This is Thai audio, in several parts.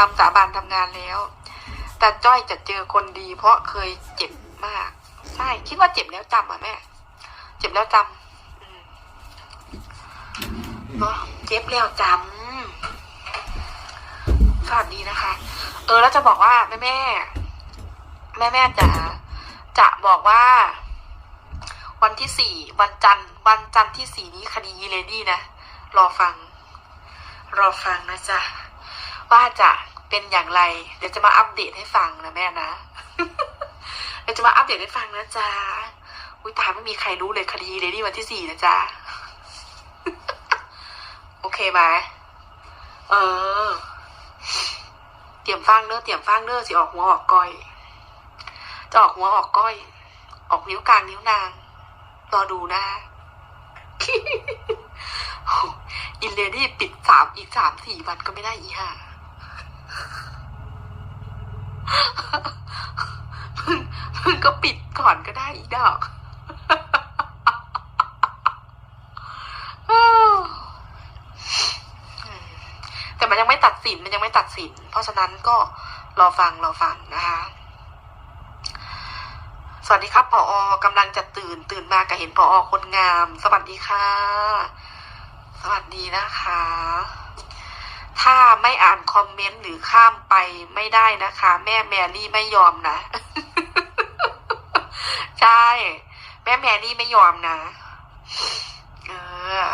คำสาบานทำงานแล้วแต่จ้อยจะเจอคนดี เพราะเคยเจ็บมาก ใช่ คิดว่าเจ็บแล้วจำอะแม่ เจ็บแล้วจำเนาะเจ็บแล้วจำสวัสดีนะคะ เออแล้วจะบอกว่าแม่แม่แม่แม่จะจะบอกว่า วันที่สี่วันจันทร์ วันจันทร์ที่สี่นี้คดีเลดี้นะ รอฟัง รอฟังนะจ๊ะ ว่าจะเป็นอย่างไร เดี๋ยวจะมาอัปเดตให้ฟังนะแม่นะเดี๋ยวจะมาอัปเดตให้ฟังนะจ๊ะอุ้ยตายไม่มีใครรู้เลยคดีเลดี้วันที่สี่นะจ๊ะโอเคไหมเออ เตรียมฟังเนอะเตรียมฟังเนอะสิออกหัวออกก้อยจะออกหัวออกก้อย ออกนิ้วกลางนิ้วนาง รอดูนะอินเลดี้ปิดสามอีกสามสี่วันก็ไม่ได้อีห่า มึงมึงก็ปิดก่อนก็ได้อีดอกแต่มันยังไม่ตัดสินมันยังไม่ตัดสิน เพราะฉะนั้นก็รอฟังรอฟังนะคะสวัสดีครับผออกำลังจะตื่นตื่นมาก็เห็นผอคนงาม สวัสดีค่ะ สวัสดีนะคะ ถ้าไม่อ่านคอมเมนต์หรือข้ามไปไม่ได้นะคะ แม่แมรี่ไม่ยอมนะ ใช่ แม่แมรี่ไม่ยอมนะ เออ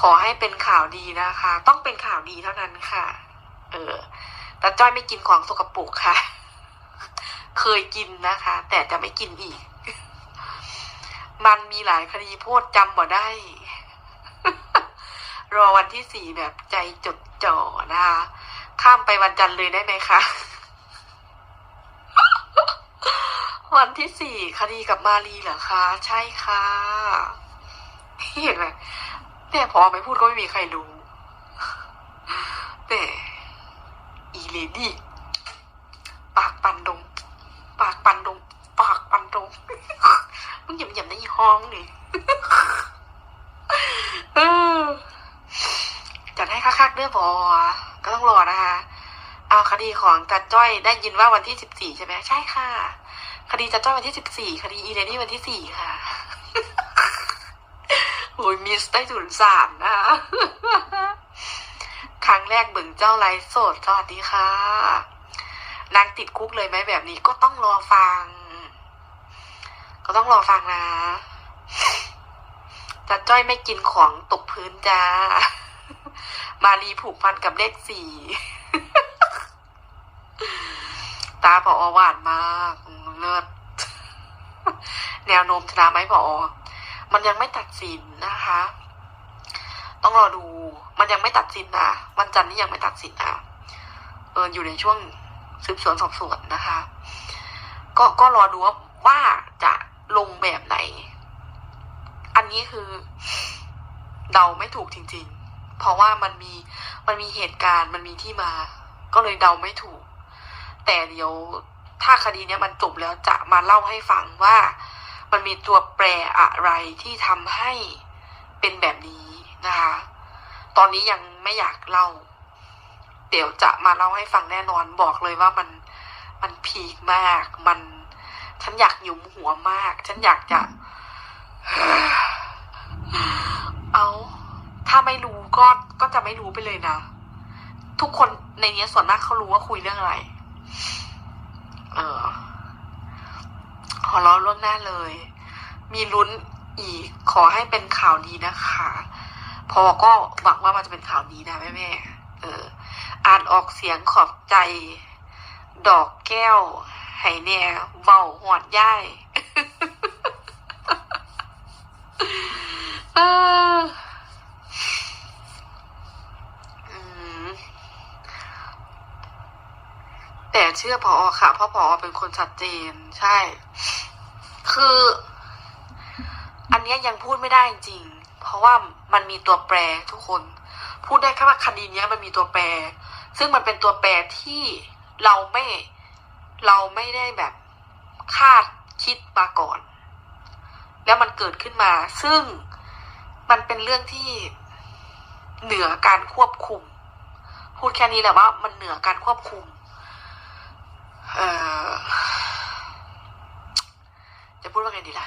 ขอให้เป็นข่าวดีนะคะ ต้องเป็นข่าวดีเท่านั้นค่ะ เออ แต่จ้อยไม่กินของสกปรกค่ะ เคยกินนะคะ แต่จะไม่กินอีก มันมีหลายคดีโพดจำบ่ได้ รอวันที่สี่แบบใจจดจ่อนะคะข้ามไปวันจันทร์เลยได้ไหมคะวันที่สี่คดีกับมารีเหรอคะ ใช่ค่ะเห็นไหมแต่พอไม่พูดก็ไม่มีใครรู้แต่อีเลดี้ปากปันดง ปากปันดง ปากปันดงมึงอย่ามาอย่าในห้องนี่ เออ จัดให้คักๆเด้อพอก็ต้องรอนะคะเอาคดีของจัดจ้อยได้ยินว่าวันที่สิบสี่ใช่ไหมใช่ค่ะ คดีจัดจ้อยวันที่สิบสี่คดีอีเลนี่วันที่สี่ค่ะโอ้ยมิสได้ศูนสามนะคะครั้งแรกเบิ่งเจ้าไลฟ์สดสวัสดีค่ะนางติดคุกเลยไหมแบบนี้ก็ต้องรอฟัง ก็ต้องรอฟังนะจะจ้อยไม่กินของตกพื้นจ้า มารีผูกพันกับเลขสี่ตาพอหวานมากเลิศแนวโน้มชนะไหมพอมันยังไม่ตัดสินนะคะ ต้องรอดูมันยังไม่ตัดสินนะวันจันทร์นี้ยังไม่ตัดสินนะเอออยู่ในช่วงสืบสวนสอบสวนนะคะ ก็ก็รอดูว่าว่าจะลงแบบไหน อันนี้คือ เดาไม่ถูกจริง ๆ เพราะว่ามันมีมันมีเหตุการณ์มันมีที่มา ก็เลยเดาไม่ถูก แต่เดี๋ยวถ้าคดีเนี้ยมันจบแล้วจะมาเล่าให้ฟังว่า มันมีตัวแปรอะไรที่ทำให้เป็นแบบนี้นะคะ ตอนนี้ยังไม่อยากเล่า เดี๋ยวจะมาเล่าให้ฟังแน่นอนบอกเลยว่ามันมันพีคมาก มันฉันอยากหยุมหัวมาก ฉันอยากจะ เอา ถ้าไม่รู้ก็ก็จะไม่รู้ไปเลยนะ ทุกคนในนี้ส่วนมากเขารู้ว่าคุยเรื่องอะไร เออขอร้องล่วงหน้าเลย มีลุ้นอีกขอให้เป็นข่าวดีนะคะ พอก็หวังว่ามันจะเป็นข่าวดีนะแม่แม่เออ อ่านออกเสียงขอบใจ ดอกแก้วไหแน่เบาหวดย่าย เอออืมแต่ เชื่อพอค่ะ เพราะพอเป็นคนชัดเจน ใช่ คือ อันนี้ยังพูดไม่ได้จริง เพราะว่ามันมีตัวแปรทุกคน พูดได้แค่ว่าคดีนี้มันมีตัวแปร ซึ่งมันเป็นตัวแปรที่เราไม่ เราไม่ได้แบบคาดคิดมาก่อน แล้วมันเกิดขึ้นมา ซึ่งมันเป็นเรื่องที่เหนือการควบคุม พูดแค่นี้แหละว่ามันเหนือการควบคุม เอ่อจะพูดว่าไงดีล่ะ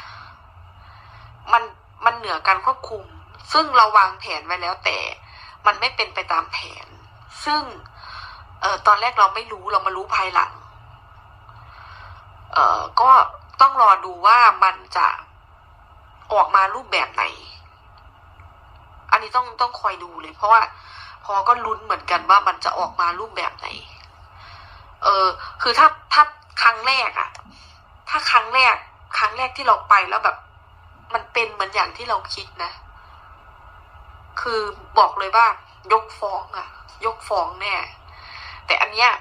มันมันเหนือการควบคุม ซึ่งเราวางแผนไว้แล้วแต่มันไม่เป็นไปตามแผน ซึ่งเอ่อตอนแรกเราไม่รู้เรามารู้ภายหลัง เอ่อก็ต้องรอดูว่ามันจะออกมารูปแบบไหน อันนี้ต้องต้องคอยดูเลย เพราะว่าพอก็ลุ้นเหมือนกันว่ามันจะออกมารูปแบบไหน เออ คือถ้าถ้าครั้งแรกอะถ้าครั้งแรก ครั้งแรกที่เราไปแล้วแบบ มันเป็นเหมือนอย่างที่เราคิดนะ คือบอกเลยว่ายกฟ้องอะยกฟ้องแน่แต่อันเนี้ย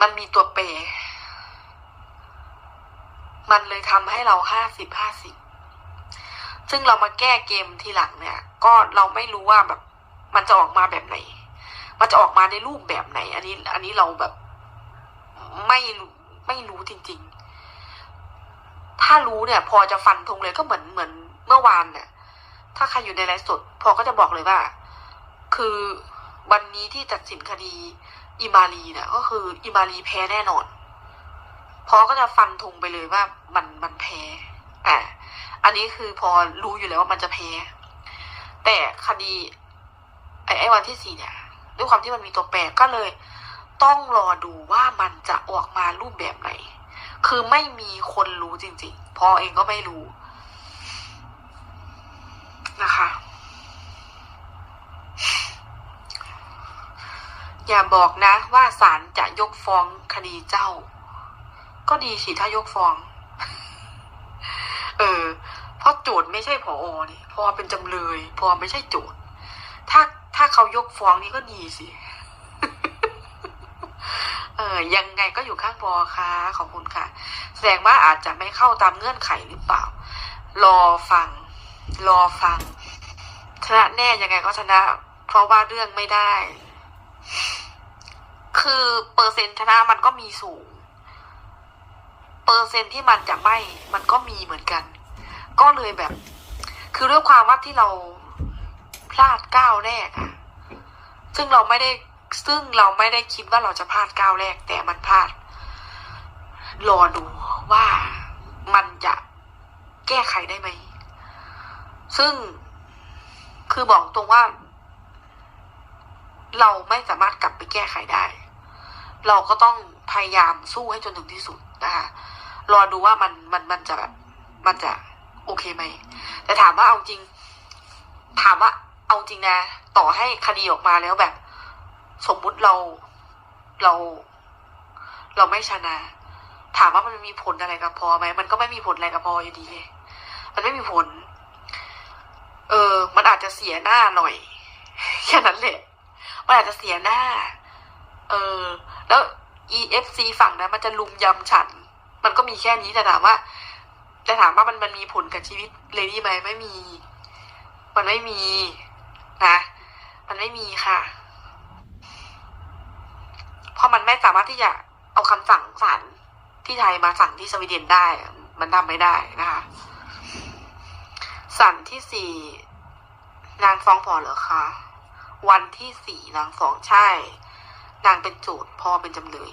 มันมีตัวเปรมันเลยทำให้เราห้าสิบห้าสิบซึ่งเรามาแก้เกมทีหลังเนี่ย ก็เราไม่รู้ว่าแบบ มันจะออกมาแบบไหน มันจะออกมาในรูปแบบไหน อันนี้ อันนี้เราแบบ ไม่รู้ไม่รู้จริง ๆ ถ้ารู้เนี่ย พอจะฟันธงเลยก็เหมือนเหมือนเมื่อวานเนี่ย ถ้าใครอยู่ในไลฟ์สด พอก็จะบอกเลยว่า คือวันนี้ที่ตัดสินคดีอิมารีเนี่ยก็คืออิมารีแพ้แน่นอน พอก็จะฟันธงไปเลยว่ามันมันแพ้อะอันนี้คือพอรู้อยู่แล้วว่ามันจะแพ้ แต่คดีไอ้ไอ้วันที่สี่เนี่ยด้วยความที่มันมีตัวแปรก็เลย ต้องรอดูว่ามันจะออกมารูปแบบไหน คือไม่มีคนรู้จริงๆ พอเองก็ไม่รู้นะคะ อย่าบอกนะว่าศาลจะยกฟ้องคดีเจ้า ก็ดีสิถ้ายกฟ้อง เออ เพราะโจทย์ไม่ใช่ผออนี่พอเป็นจำเลย พอไม่ใช่โจทย์ ถ้าถ้าเขายกฟ้องนี่ก็ดีสิ เออยังไงก็อยู่ข้างพอค่ะขอบคุณค่ะ แสดงว่าอาจจะไม่เข้าตามเงื่อนไขหรือเปล่า รอฟัง รอฟัง ชนะแน่ยังไงก็ชนะ เพราะว่าเรื่องไม่ได้ คือเปอร์เซ็นต์ชนะมันก็มีสูง เปอร์เซ็นต์ที่มันจะไม่ มันก็มีเหมือนกัน ก็เลยแบบ คือด้วยความว่าที่เราพลาดก้าวแรกอะซึ่งเราไม่ได้ ซึ่งเราไม่ได้คิดว่าเราจะพลาดก้าวแรก แต่มันพลาด รอดูว่ามันจะแก้ไขได้ไหม ซึ่งคือบอกตรงว่า เราไม่สามารถกลับไปแก้ไขได้ เราก็ต้องพยายามสู้ให้จนถึงที่สุดนะคะรอดูว่ามันมันมันจะแบบมันจะโอเคไหม แต่ถามว่าเอาจริง ถามว่าเอาจริงนะ ต่อให้คดีออกมาแล้วแบบ สมมุติเราเรา เราไม่ชนะ ถามว่ามันมีผลอะไรกับพอไหมมันก็ไม่มีผลอะไรกับพออยู่ดีมันไม่มีผล เออ มันอาจจะเสียหน้าหน่อยแค่นั้นแหละมันอาจจะเสียหน้า เออ แล้ว EFC ฝั่งนั้นมันจะลุมยำฉัน มันก็มีแค่นี้แต่ถามว่าแต่ถามว่ามันมันมีผลกับชีวิตเลดี้ไหมไม่มี มันไม่มี นะ มันไม่มีค่ะ เพราะมันไม่สามารถที่จะเอาคำสั่งศาลที่ไทยมาสั่งที่สวีเดนได้ มันทำไม่ได้นะคะสันที่สี่นางฟ้องพอเหรอคะ วันที่สี่นางฟ้องใช่ นางเป็นโจทย์พอเป็นจำเลย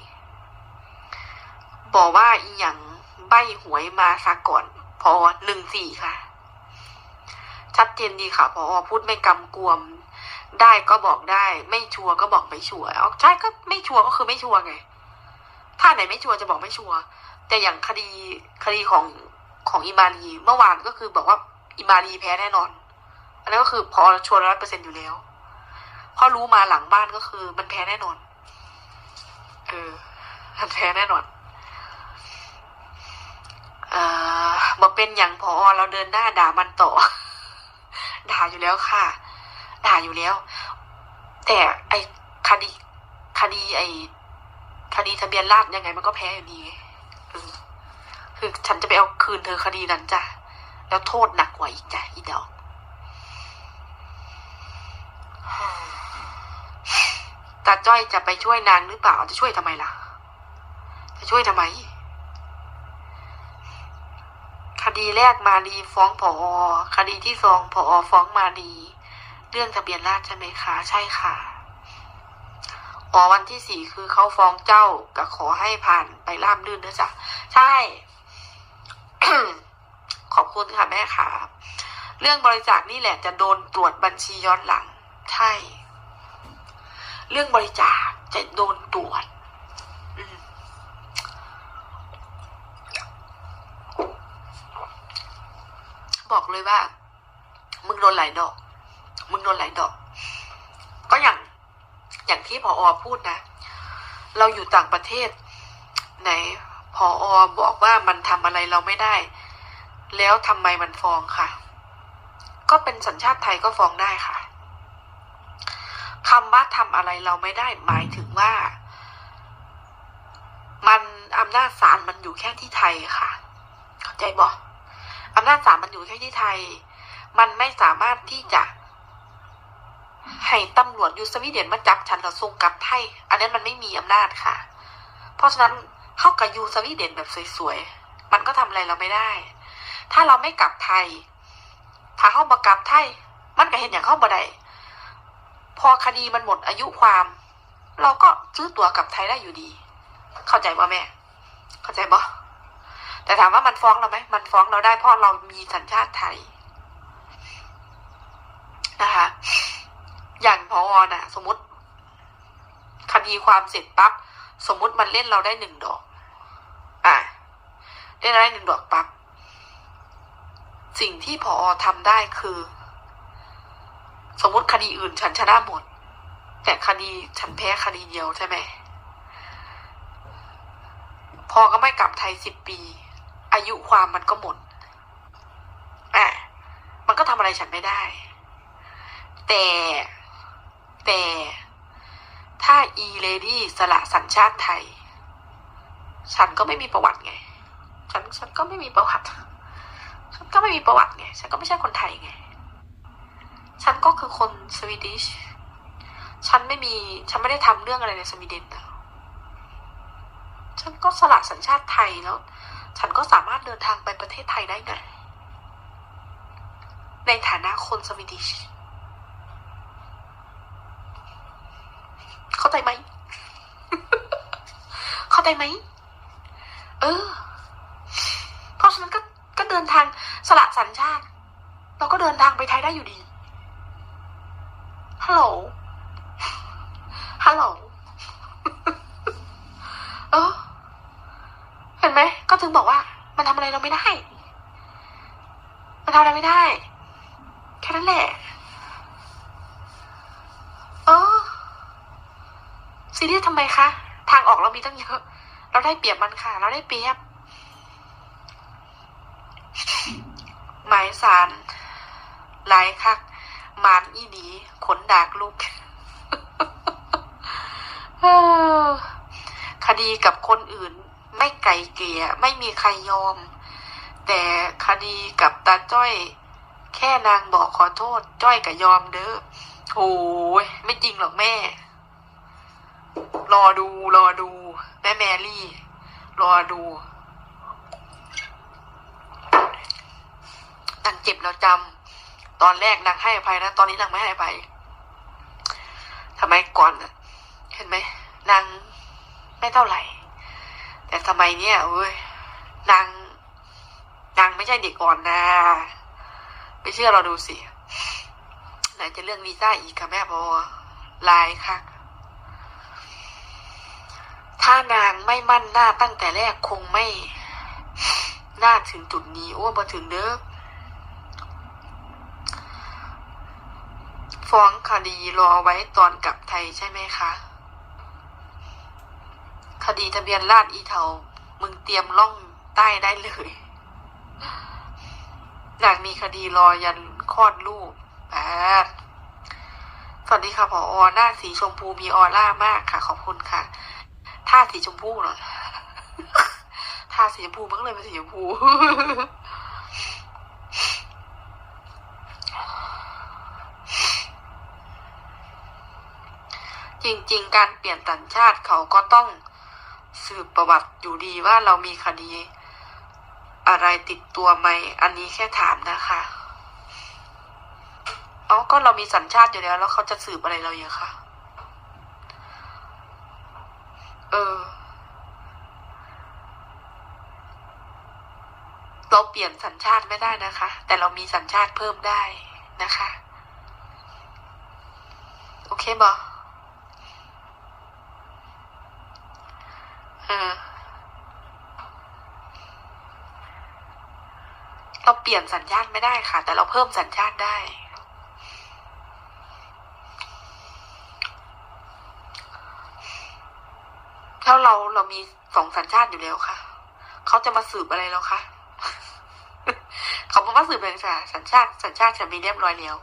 บอกว่าอีหยังใบหวยมาซะก่อน พอหนึ่งสี่ค่ะ ชัดเจนดีค่ะพอพูดไม่กำกวม ได้ก็บอกได้ ไม่ชัวร์ก็บอกไม่ชัวร์เอใช่ก็ไม่ชัวร์ก็คือไม่ชัวร์ไง ถ้าไหนไม่ชัวร์จะบอกไม่ชัวร์แต่อย่างคดีคดีของของอิมารีเมื่อวานก็คือบอกว่าอิมารีแพ้แน่นอน อันนั้นก็คือพอชัวร์ร้อยเปอร์เซ็นอยู่แล้วพราะรู้มาหลังบ้านก็คือ มันแพ้แน่นอน เออมันแพ้แน่นอนเอ่อบอกเป็นอย่างพอเราเดินหน้าด่ามันต่อ ด่าอยู่แล้วค่ะ ด่าอยู่แล้ว แต่ไอคดีคดีไอคดีทะเบียนราษยังไงมันก็แพ้อยู่ดีไงเออคือฉันจะไปเอาคืนเธอคดีนั้นจ้ะ แล้วโทษหนักกว่าอีกจ้ะอีดอกตาจ้อยจะไปช่วยนางหรือเปล่า จะช่วยทำไมล่ะ จะช่วยทำไม คดีแรกมารีฟ้องผอ คดีที่สองผอฟ้องมารี เรื่องทะเบียนราษใช่ไหมคะใช่ค่ะอ๋อวันที่สี่คือเขาฟ้องเจ้าก็ขอให้ผ่านไปราบรื่นนะจ๊ะใช่ ขอบคุณค่ะแม่ค่ะเรื่องบริจาคนี่แหละจะโดนตรวจบัญชีย้อนหลัง ใช่ เรื่องบริจาคจะโดนตรวจบอกเลยว่า มึงโดนหลายดอก มึงโดนหลายดอก ก็อย่างอย่างที่พออพูดนะ เราอยู่ต่างประเทศ ไหนพออบอกว่ามันทำอะไรเราไม่ได้ แล้วทำไมมันฟ้องค่ะ ก็เป็นสัญชาติไทยก็ฟ้องได้ค่ะคำว่าทำอะไรเราไม่ได้ หมายถึงว่า มันอำนาจศาลมันอยู่แค่ที่ไทยค่ะ เข้าใจบ่อำนาจศาลมันอยู่แค่ที่ไทย มันไม่สามารถที่จะ ให้ตำรวจยูสวีเดนมาจับฉันแล้วส่งกลับไทย อันนั้นมันไม่มีอำนาจค่ะ เพราะฉะนั้นเข้ากับยูสวีเดนแบบสวยๆ มันก็ทำอะไรเราไม่ได้ ถ้าเราไม่กลับไทย ถ้าเข้าบกลับไทย มันก็เห็นอย่างเข้าบ่ได้พอคดีมันหมดอายุความ เราก็ซื้อตั๋วกลับไทยได้อยู่ดี เข้าใจป่ะแม่ เข้าใจบ่แต่ถามว่ามันฟ้องเราไหม มันฟ้องเราได้เพราะเรามีสัญชาติไทย นะคะ อย่างพอน่ะ สมมติ คดีความเสร็จปั๊บสมมุติมันเล่นเราได้หนึ่งดอก อะเล่นได้หนึ่งดอกปั๊บสิ่งที่พอทำได้คือ สมมติคดีอื่นฉันชนะหมด แต่คดีฉันแพ้คดีเดียวใช่ไหมพอก็ไม่กลับไทยสิบปี อายุความมันก็หมดอะมันก็ทำอะไรฉันไม่ได้ แต่ แต่ ถ้าอีเลดี้สละสัญชาติไทย ฉันก็ไม่มีประวัติไง ฉันฉันก็ไม่มีประวัติ ฉันก็ไม่มีประวัติไง ฉันก็ไม่ใช่คนไทยไง ฉันก็คือคนสวีดิช ฉันไม่มี ฉันไม่ได้ทำเรื่องอะไรในสวีเดนนะฉันก็สละสัญชาติไทยแล้ว ฉันก็สามารถเดินทางไปประเทศไทยได้ไง ในฐานะคนสวีดิช เข้า ใจไหม เข้าใจไหม เออ เพราะฉะนั้นก็ก็เดินทางสละสัญชาติ เราก็เดินทางไปไทยได้อยู่ดีฮัลโหลฮัลโหลเออ เห็นไหม ก็ถึงบอกว่า มันทำอะไรเราไม่ได้ มันทำอะไรไม่ได้ แค่นั้นแหละ เออ ซีเรียสทำไมคะ ทางออกเรามีตั้งเยอะ เราได้เปรียบมันค่ะ เราได้เปรียบ หมายสารหลายคักมานอีดีขนดากลูกคดีกับคนอื่นไม่ไกลเกลี่ยไม่มีใครยอม แต่คดีกับตาจ้อย แค่นางบอกขอโทษ จ้อยก็ยอมเด้อโอ้ยไม่จริงหรอกแม่ รอดูรอดูแม่แมรี่ รอดูนางเจ็บแล้วจำตอนแรกนางให้อภัยนะ ตอนนี้นางไม่ให้อภัยทำไมก่อนเห็นไหมนางไม่เท่าไหร่ แต่สมัยเนี้ยเว้ยนางนางไม่ใช่เด็กอ่อนนะไม่เชื่อเราดูสิไหนจะเรื่องวีซ่าอีกค่ะแม่พอลายค่ะ ถ้านางไม่มั่นหน้าตั้งแต่แรกคงไม่น่าถึงจุดนี้ โอ้มาถึงเด้อฟ้องคดีรอไว้ตอนกลับไทยใช่ไหมคะ คดีทะเบียนราษฎร์อีเทามึงเตรียมล่องใต้ได้เลยอยากมีคดีรอยันคลอดลูกแปดสวัสดีค่ะผออหน้าสีชมพูมีออร่ามากค่ะ ขอบคุณค่ะาสีชมพูเหรอท่าสีชมพูมันก็เลยเป็นสีชมพูจริงๆ การเปลี่ยนสัญชาติเขาก็ต้องสืบประวัติอยู่ดีว่าเรามีคดีอะไรติดตัวไหม อันนี้แค่ถามนะคะอ๋อก็เรามีสัญชาติอยู่แล้ว แล้วเขาจะสืบอะไรเราเยอะค่ะ เออ เราเปลี่ยนสัญชาติไม่ได้นะคะ แต่เรามีสัญชาติเพิ่มได้นะคะ โอเคบอเออเราเปลี่ยนสัญชาติไม่ได้ค่ะ แต่เราเพิ่มสัญชาติได้ แล้วเราเรามีสองสัญชาติอยู่แล้วค่ะ เขาจะมาสืบอะไรแล้วคะเขาบอกว่าสืบเลยค่ะสัญชาติ สัญชาติฉันมีเรียบร้อยแล้ว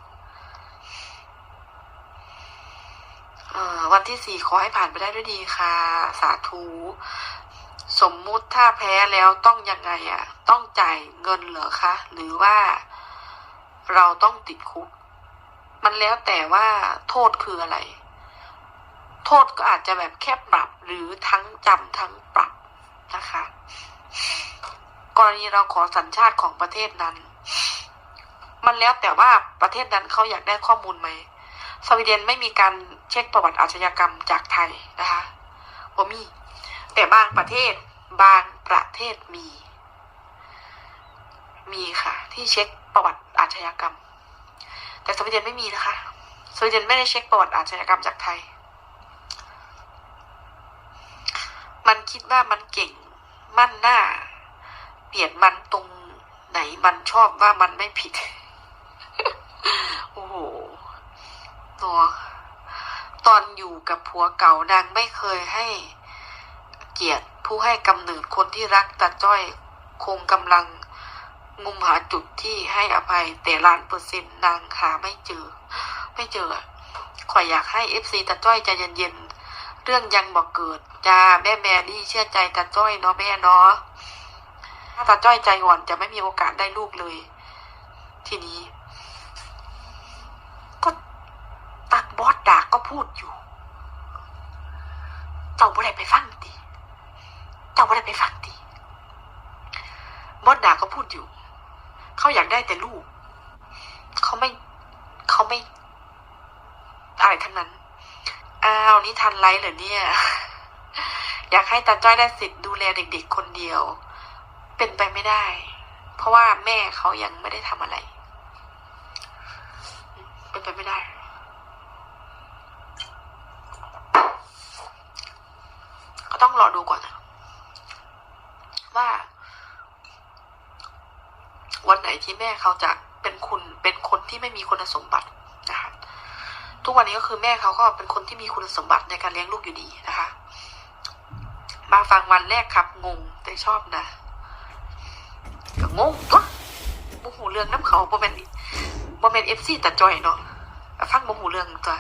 เออวันที่สี่ขอให้ผ่านไปได้ด้วยดีค่ะ สาธุสมมุติถ้าแพ้แล้วต้องยังไงอะ่ะ ต้องจ่ายเงินเหรอคะ หรือว่าเราต้องติดคุก มันแล้วแต่ว่าโทษคืออะไร ษก็อาจจะแบบแค่ปรับหรือทั้งจำทั้งปรับนะคะ กรณีเราขอสัญชาติของประเทศนั้น มันแล้วแต่ว่าประเทศนั้นเขาอยากได้ข้อมูลไหมสวีเดนไม่มีการเช็คประวัติอาชญากรรมจากไทยนะคะผมมี แต่บางประเทศบางประเทศมี มีค่ะ ที่เช็คประวัติอาชญากรรม แต่สวีเดนไม่มีนะคะสวีเดนไม่ได้เช็คประวัติอาชญากรรมจากไทย มันคิดว่ามันเก่ง มั่นหน้า เปลี่ยนมันตรงไหนมันชอบว่ามันไม่ผิด โอ้โหตัวตอนอยู่กับผัวเก่านางไม่เคยให้เกียรติผู้ให้กำเนิดคนที่รักตาจ้อยคงกำลังงุมหาจุดที่ให้อภัย แต่ล้านเปอร์เซ็นต์นางหาไม่เจอ ไม่เจอขอยอยากให้เอฟซีตาจ้อยใจเย็นๆ เรื่องยังบอกเกิดจ้าแม่แมรี่เชื่อใจตาจ้อยเนาะแม่เนาะถ้าตาจ้อยใจอ่อนจะไม่มีโอกาสได้ลูกเลย ทีนี้ ก็ตักบอสดาก็พูดอยู่ เจ้าบ่ได้ไปฟังติเจ้าบ่ได้ไปฟังติบอสดาก็พูดอยู่ เขาอยากได้แต่ลูก เขาไม่ เขาไม่ อะไรทั้งนั้น อ้าวนี่ทันไลฟ์เหรอเนี่ย อยากให้ตาจ้อยได้สิทธิ์ดูแลเด็ก ๆ คนเดียว เป็นไปไม่ได้ เพราะว่าแม่เขายังไม่ได้ทำอะไร เป็นไปไม่ได้ก็ต้องรอดูก่อนนะว่า วันไหนที่แม่เขาจะเป็นคุณเป็นคนที่ไม่มีคุณสมบัติ กวันนี้ก็คือแม่เขาก็เป็นคนที่มีคุณสมบัติในการเลี้ยงลูกอยู่ดีนะคะ มาฟังวันแรกครับ งงแต่ชอบนะก็งงตัวโมโหเรื่องน้ำเขาโมเมนโมเมนเอฟซีแต่จอยเนาะฟังโมโหเรื่องตัว